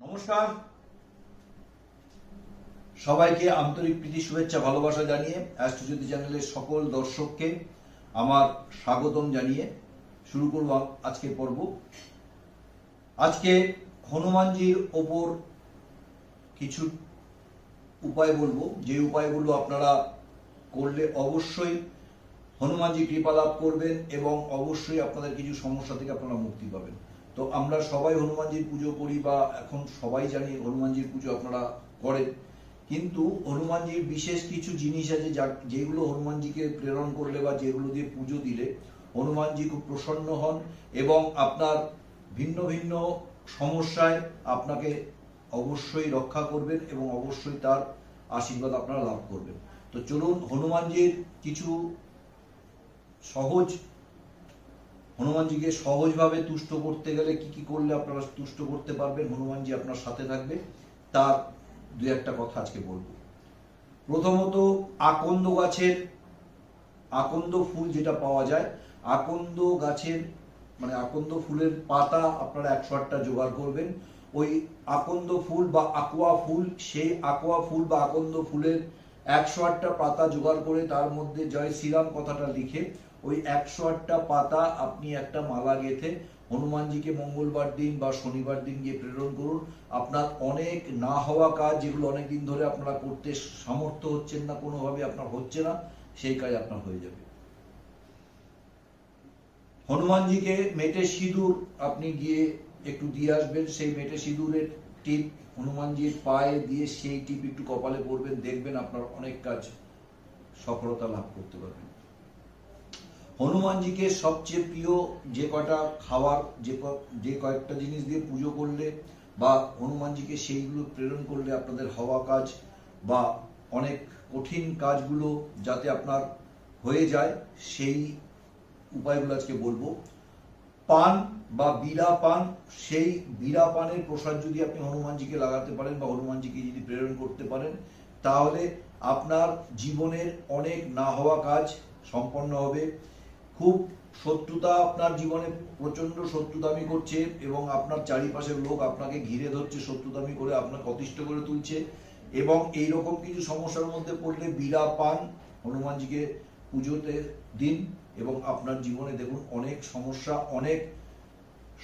নমস্কার। সবাইকে আন্তরিক প্রীতি, শুভেচ্ছা, ভালোবাসা জানিয়ে অ্যাস্ট্রোজ্যোতি চ্যানেলের সকল দর্শককে আমার স্বাগতম জানিয়ে শুরু করব আজকের পর্ব। আজকে হনুমানজির ওপর কিছু উপায় বলব। যে উপায়গুলো আপনারা করলে অবশ্যই হনুমানজি কৃপা লাভ করবেন এবং অবশ্যই আপনাদের কিছু সমস্যা থেকে আপনারা মুক্তি পাবেন। তো আমরা সবাই হনুমানজির পুজো করি বা এখন সবাই জানি হনুমানজির পুজো আপনারা করেন। কিন্তু হনুমানজির বিশেষ কিছু জিনিস আছে যা যেগুলো হনুমানজিকে প্রেরণ করলে বা যেগুলো দিয়ে পুজো দিলে হনুমানজি খুব প্রসন্ন হন এবং আপনার ভিন্ন ভিন্ন সমস্যায় আপনাকে অবশ্যই রক্ষা করবেন এবং অবশ্যই তার আশীর্বাদ আপনারা লাভ করবেন। তো চলুন হনুমানজির কিছু সহজ হনুমানজিকে সহজভাবে তুষ্ট করতে গেলে কি কি করলে আপনারা তুষ্ট করতে পারবেন? হনুমানজি আপনার সাথে থাকবে। তার দু একটা কথা আজকে বলব। প্রথমত, আকন্দ গাছের, আকন্দ ফুল যেটা পাওয়া যায়, আকন্দ গাছের মানে আকন্দ ফুলের পাতা আপনারা একশো আটটা জোগাড় করবেন। ওই আকন্দ ফুল বা আকোয়া ফুল সেই আকোয়া ফুল বা আকন্দ ফুলের একশো আটটা পাতা জোগাড় করে তার মধ্যে জয় শ্রীরাম কথাটা লিখে ওই একশো আটটা পাতা আপনি একটা মালা গেথে হনুমানজিকে মঙ্গলবার দিন বা শনিবার দিন গিয়ে প্রেরণ করুন। আপনার অনেক না হওয়া কাজ যেগুলো অনেক দিন ধরে আপনারা করতে সামর্থ্য হচ্ছেন না কোনোভাবে আপনার হচ্ছে না, সেই কাজ আপনার হয়ে যাবে। হনুমানজিকে মেটে সিঁদুর আপনি গিয়ে একটু দিয়ে আসবেন, সেই মেটে সিঁদুরের টিপ হনুমানজির পায়ে দিয়ে সেই টিপ একটু কপালে পড়বেন, দেখবেন আপনার অনেক কাজ সফলতা লাভ করতে পারবেন। হনুমানজিকে সবচেয়ে প্রিয় যে কয়টা খাওয়ার যে যে কয়েকটা জিনিস দিয়ে পুজো করলে বা হনুমানজিকে সেইগুলো প্রেরণ করলে আপনাদের হওয়া কাজ বা অনেক কঠিন কাজগুলো যাতে আপনার হয়ে যায়, সেই উপায়গুলো আজকে বলব। পান বা বিড়া পান, সেই বিড়া পানের প্রসাদ যদি আপনি হনুমানজিকে লাগাতে পারেন বা হনুমানজিকে যদি প্রেরণ করতে পারেন, তাহলে আপনার জীবনের অনেক না হওয়া কাজ সম্পন্ন হবে। খুব শত্রুতা আপনার জীবনে প্রচণ্ড শত্রুতামি করছে এবং আপনার চারিপাশের লোক আপনাকে ঘিরে ধরছে, শত্রুতামি করে আপনাকে অতিষ্ঠ করে তুলছে এবং এই রকম কিছু সমস্যার মধ্যে পড়লে বিড়া পান হনুমানজিকে পুজোতে দিন এবং আপনার জীবনে দেখুন অনেক সমস্যা, অনেক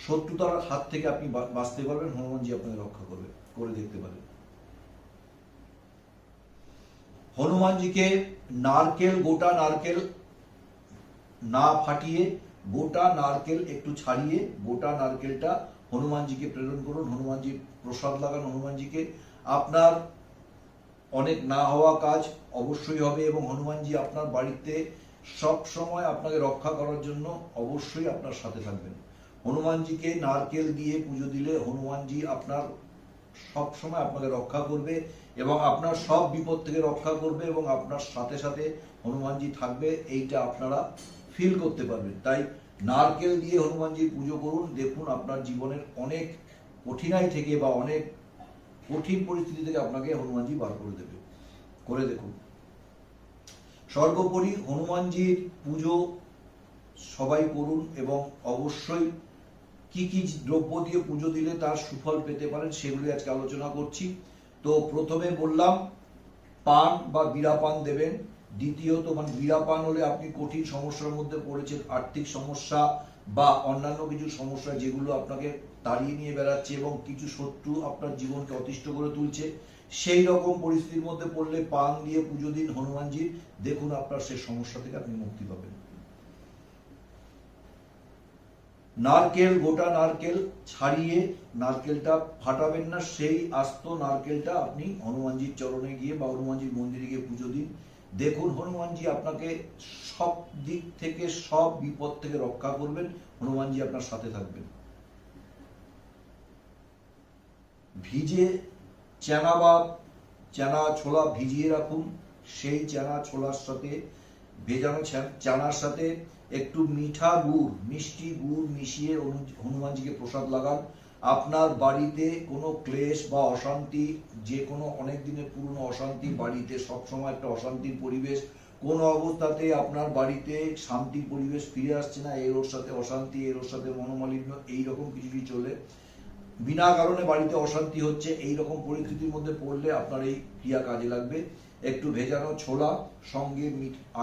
শত্রুতার হাত থেকে আপনি বাঁচতে পারবেন, হনুমানজি আপনাকে রক্ষা করবে, করে দেখতে পারেন হনুমানজিকে নারকেল, গোটা নারকেল না ফাটিয়ে গোটা নারকেল একটু ছাড়িয়ে গোটা নারকেলটা হনুমানজিকে প্রেরণ করুন, হনুমানজি প্রসাদ লাগান, হনুমানজিকে। আপনার অনেক না হওয়া কাজ অবশ্যই হবে এবং হনুমানজি আপনার বাড়িতে সব সময় আপনাকে রক্ষা করার জন্য অবশ্যই আপনার সাথে থাকবেন। হনুমানজিকে নারকেল দিয়ে পুজো দিলে হনুমানজি আপনার সব সময় আপনাকে রক্ষা করবে এবং আপনার সব বিপদ থেকে রক্ষা করবে এবং আপনার সাথে সাথে হনুমানজি থাকবে, এইটা আপনারা ফিল করতে পারবেন। তাই নারকেল দিয়ে হনুমানজির পুজো করুন। দেখুন আপনার জীবনের অনেক কঠিনাই থেকে বা অনেক কঠিন পরিস্থিতি থেকে আপনাকে হনুমানজি বার করে দেবে। করে দেখুন। সর্বোপরি হনুমানজির পুজো সবাই করুন এবং অবশ্যই কি কি দ্রব্য দিয়ে পুজো দিলে তার সুফল পেতে পারেন সেগুলি আজকে আলোচনা করছি। তো প্রথমে বললাম, পান বা বিড়া পান দেবেন। দ্বিতীয়ত মানে বিড়া পান হলে আপনি কঠিন সমস্যার মধ্যে পড়েছেন, আর্থিক সমস্যা বা অন্যান্য কিছু সমস্যা যেগুলো আপনাকে তাড়িয়ে নিয়ে বেড়াচ্ছে এবং কিছু শত্রু আপনার জীবনকে অতিষ্ঠ করে তুলছে, সেই রকম পরিস্থিতির মধ্যে পড়লে পান দিয়ে পুজো দিন হনুমানজির। দেখুন আপনার সেই সমস্যা থেকে আপনি মুক্তি পাবেন। নারকেল, গোটা নারকেল ছাড়িয়ে নারকেলটা ফাটাবেন না, সেই আস্ত নারকেলটা আপনি হনুমানজির চরণে গিয়ে বা হনুমানজির মন্দিরে গিয়ে পুজো দিন। দেখুন, হনুমানজি আপনাকে সব দিক থেকে, সব বিপদ থেকে রক্ষা করবেন, হনুমানজি আপনার সাথে থাকবেন। ভিজে চেনা বা চেনা ছোলা ভিজিয়ে রাখুন, সেই চেনা ছোলার সাথে, ভেজানো চানার সাথে একটু মিঠা গুড়, মিষ্টি গুড় মিশিয়ে হনুমানজিকে প্রসাদ লাগান। আপনার বাড়িতে কোনো ক্লেশ বা অশান্তি, যে কোনো অনেক দিনের পুরনো অশান্তি, বাড়িতে সবসময় একটা অশান্তির পরিবেশ, কোন অবস্থাতে আপনার বাড়িতে শান্তির পরিবেশ ফিরে আসছে না, এর ওর সাথে অশান্তি, এর ওর সাথে মনোমালিন্য, এইরকম কিছু কিছু চলে, বিনা কারণে বাড়িতে অশান্তি হচ্ছে এই রকম পরিস্থিতির মধ্যে পড়লে আপনার এই ক্রিয়া কাজে লাগবে। একটু ভেজানো ছোলা, সঙ্গে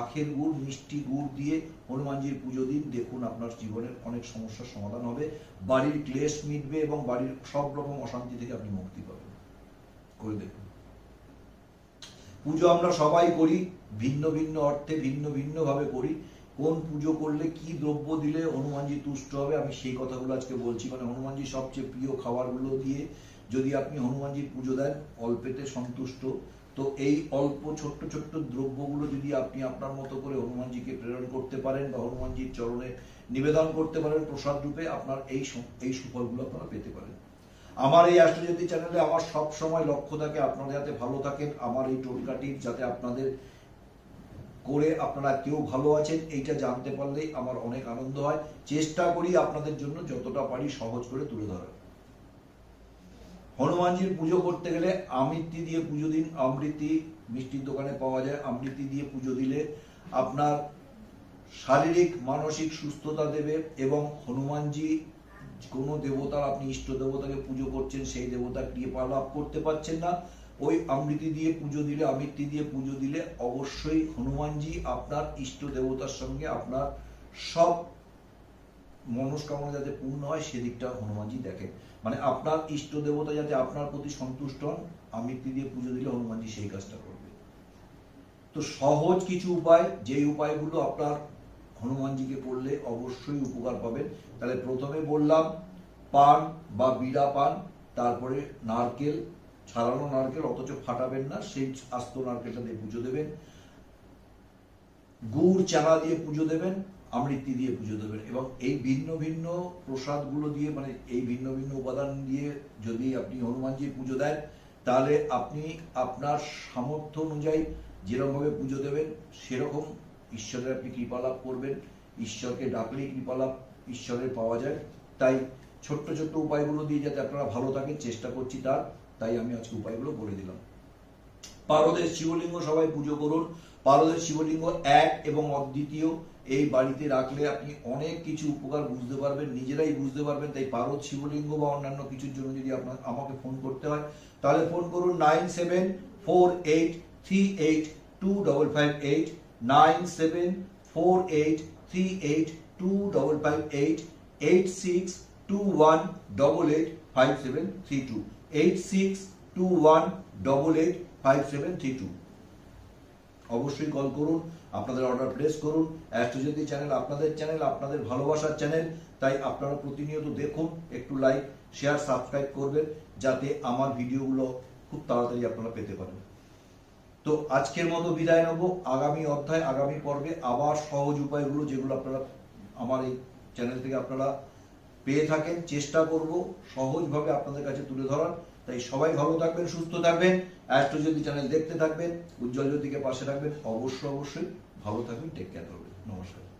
আখের গুড়, মিষ্টি গুড় দিয়ে হনুমানজির পুজো দিন। দেখুন আপনার জীবনের অনেক সমস্যার সমাধান হবে। বাড়ির ক্লেশ মিটবে এবং বাড়ির সব রকম অশান্তি থেকে আপনি মুক্তি পাবেন। করে দেখুন। পুজো আমরা সবাই করি, ভিন্ন ভিন্ন অর্থে, ভিন্ন ভিন্ন ভাবে করি। কোন পুজো করলে কি দ্রব্য দিলে হনুমানজি তুষ্ট হবে, আমি সেই কথাগুলো আজকে বলছি। মানে হনুমানজি সবচেয়ে প্রিয় খাবারগুলো দিয়ে যদি আপনি হনুমানজির পুজো দেন, অল্পেতে সন্তুষ্ট। তো এই অল্প, ছোট্ট ছোট্ট দ্রব্যগুলো যদি আপনি আপনার মতো করে হনুমানজিকে প্রেরণ করতে পারেন বা হনুমানজির চরণে নিবেদন করতে পারেন প্রসাদ রূপে, আপনার এই এই সুফলগুলো আপনারা পেতে পারেন। আমার এই অ্যাস্ট্রোজ্যোতি চ্যানেলে আমার সব সময় লক্ষ্য থাকে আপনারা যাতে ভালো থাকেন, আমার এই টোটকাটির যাতে আপনাদের করে আপনারা কেউ ভালো আছেন, এইটা জানতে পারলেই আমার অনেক আনন্দ হয়। চেষ্টা করি আপনাদের জন্য যতটা পারি সহজ করে তুলে ধরার। হনুমানজির পুজো করতে গেলে আমৃতি দিয়ে পুজো দিন, আমৃতি মিষ্টির দোকানে পাওয়া যায়, আমৃতি দিয়ে পুজো দিলে আপনার শারীরিক, মানসিক সুস্থতা দেবে এবং হনুমানজি কোনো দেবতার, আপনি ইষ্ট দেবতাকে পুজো করছেন, সেই দেবতার কৃপা লাভ করতে পারছেন না। ওই আমৃতি দিয়ে পুজো দিলে, আমৃতি দিয়ে পুজো দিলে অবশ্যই হনুমানজি আপনার ইষ্ট দেবতার সঙ্গে আপনার সব মনস্কামনা যাতে পূর্ণ হয়, সেদিকটা হনুমানজি দেখে মানে আপনার ইষ্ট দেবতা যাতে আপনার প্রতি সন্তুষ্ট হন আমৃতি দিয়ে পুজো দিলে হনুমানজি সেই কাজটা করবে। তো সহজ কিছু উপায়, যেই উপায়গুলো আপনার হনুমানজিকে করলে অবশ্যই উপকার পাবেন। তাহলে প্রথমে বললাম, পান বা বিড়া পান, তারপরে নারকেল, ছাড়ানো নারকেল, অথচ ফাটাবেন না, সেই আস্ত নারকেলটা দিয়ে পুজো দেবেন। গুড় চারা দিয়ে পুজো দেবেন আমৃতি দিয়ে পুজো দেবেন এবং এই ভিন্ন ভিন্ন প্রসাদগুলো দিয়ে মানে এই ভিন্ন ভিন্ন উপাদান দিয়ে যদি আপনি হনুমানজির পুজো দেন, তাহলে আপনি আপনার সামর্থ্য অনুযায়ী যেরকমভাবে পুজো দেবেন, সেরকম ঈশ্বরের আপনি কৃপা লাভ করবেন। ঈশ্বরকে ডাকলেই কৃপা লাভ ঈশ্বরের পাওয়া যায়। তাই ছোট্ট ছোট্ট উপায়গুলো দিয়ে যাতে আপনারা ভালো থাকেন, চেষ্টা করছি তার। তাই আমি আজকে উপায়গুলো বলে দিলাম। পারদের শিবলিঙ্গ সবাই পুজো করুন। পারদের শিবলিঙ্গ এক এবং অদ্বিতীয় এই বাড়িতে রাখলে আপনি অনেক কিছু উপকার বুঝতে পারবেন, নিজেরাই বুঝতে পারবেন। তাই পারদ শিবলিঙ্গ বা অন্যান্য কিছুর জন্য যদি আপনার, আমাকে ফোন করতে হয়, তাহলে ফোন করুন nine seven four eight three eight two double five eight nine seven four eight three eight two double five eight eight six two one double eight five seven three two eight six two one double eight five seven three two অবশ্যই call করুন, আপনাদের order place করুন। Astrojyoti channel আপনাদের channel আপনাদের ভালোবাসার channel তাই আপনারা প্রতিনিয়ত দেখুন, একটু লাইক শেয়ার সাবস্ক্রাইব করবেন, যাতে আমার ভিডিওগুলো খুব তাড়াতাড়ি আপনারা পেতে পারেন। তো আজকের মতো বিদায় নেব। আগামী অধ্যায়, আগামী পর্বে আবার সহজ উপায়গুলো যেগুলো আপনারা আমার এই চ্যানেল থেকে আপনারা পেয়ে থাকেন, চেষ্টা করব সহজভাবে আপনাদের কাছে তুলে ধরার। তাই সবাই ভালো থাকবেন, সুস্থ থাকবেন অ্যাস্ট্রোজ্যোতি চ্যানেল দেখতে থাকবেন, উজ্জ্বল জ্যোতিকে পাশে রাখবেন, অবশ্যই অবশ্যই ভালো থাকবেন টেক কেয়ার করবেন নমস্কার।